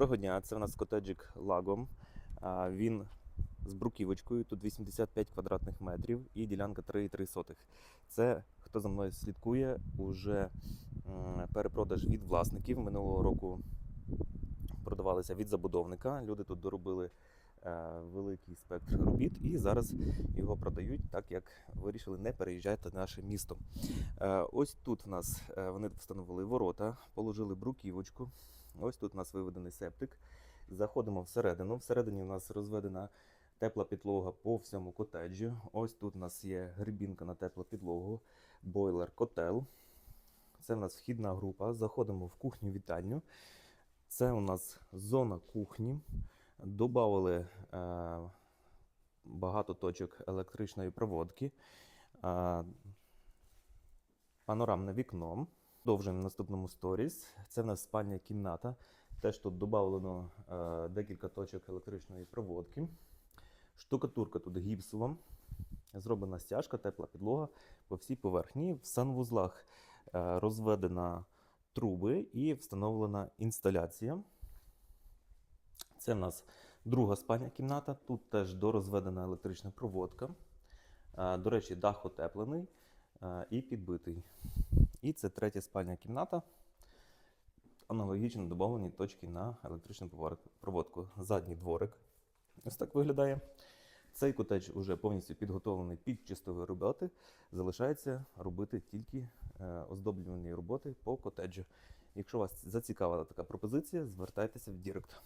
Доброго дня, це у нас котеджик Лагом. Він з бруківочкою, тут 85 квадратних метрів і ділянка 3,3 сотих. Це, хто за мною слідкує, уже перепродаж від власників. Минулого року продавалися від забудовника. Люди тут доробили е, великий спектр робіт і зараз його продають, так як вирішили не переїжджати на наше місто. Е, Ось тут в нас е, вони встановили ворота, положили бруківочку. Ось тут у нас виведений септик. Заходимо всередину. Всередині у нас розведена тепла підлога по всьому котеджі. Ось тут у нас є грибінка на теплу підлогу, бойлер, котел. Це у нас вхідна група. Заходимо в кухню вітальню. Це у нас зона кухні. Добавили е, багато точок електричної проводки. Е, панорамне вікно. Продовжуємо в наступному сторіс. Це в нас спальня кімната. Теж тут додано е, декілька точок електричної проводки. Штукатурка тут гіпсова. Зроблена стяжка, тепла підлога по всій поверхні. В санвузлах е, розведена труби і встановлена інсталяція. Це в нас друга спальня кімната. Тут теж дорозведена електрична проводка. Е, До речі, дах утеплений і підбитий. І це третя спальня кімната. Аналогічно додавлені точки на електричну проводку. Задній дворик. Ось так виглядає. Цей котедж вже повністю підготовлений під чистові роботи. Залишається робити тільки е, оздоблювані роботи по котеджу. Якщо вас зацікавила така пропозиція, звертайтеся в Дірект.